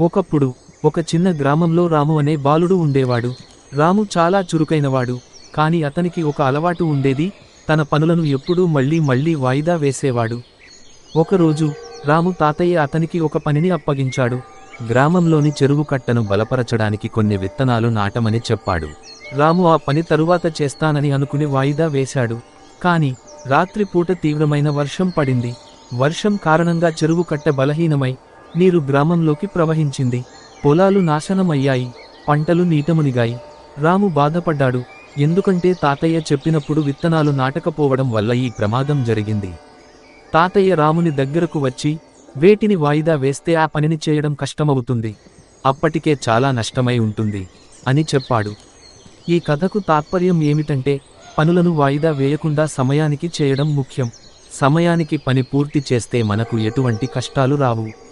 ఒకప్పుడు ఒక చిన్న గ్రామంలో రాము అనే బాలుడు ఉండేవాడు. రాము చాలా చురుకైనవాడు కాని అతనికి ఒక అలవాటు ఉండేది తన పనులను ఎప్పుడూ మళ్ళీ మళ్ళీ వాయిదా వేసేవాడు. ఒకరోజు రాము తాతయ్య అతనికి ఒక పనిని అప్పగించాడు. గ్రామంలోని చెరువు కట్టను బలపరచడానికి కొన్ని విత్తనాలు నాటమని చెప్పాడు. రాము ఆ పని తరువాత చేస్తానని అనుకుని వాయిదా వేశాడు. కాని రాత్రిపూట తీవ్రమైన వర్షం పడింది. వర్షం కారణంగా చెరువు కట్ట బలహీనమై నీరు గ్రామంలోకి ప్రవహించింది. పొలాలు నాశనమయ్యాయి. పంటలు నీటమునిగాయి. రాము బాధపడ్డాడు. ఎందుకంటే తాతయ్య చెప్పినప్పుడు విత్తనాలు నాటకపోవడం వల్ల ఈ ప్రమాదం జరిగింది. తాతయ్య రాముని దగ్గరకు వచ్చి వేటిని వాయిదా వేస్తే ఆ పనిని చేయడం కష్టమవుతుంది. అప్పటికే చాలా నష్టమై ఉంటుంది అని చెప్పాడు. ఈ కథకు తాత్పర్యం ఏమిటంటే పనులను వాయిదా వేయకుండా సమయానికి చేయడం ముఖ్యం. సమయానికి పని పూర్తి చేస్తే మనకు ఎటువంటి కష్టాలు రావు.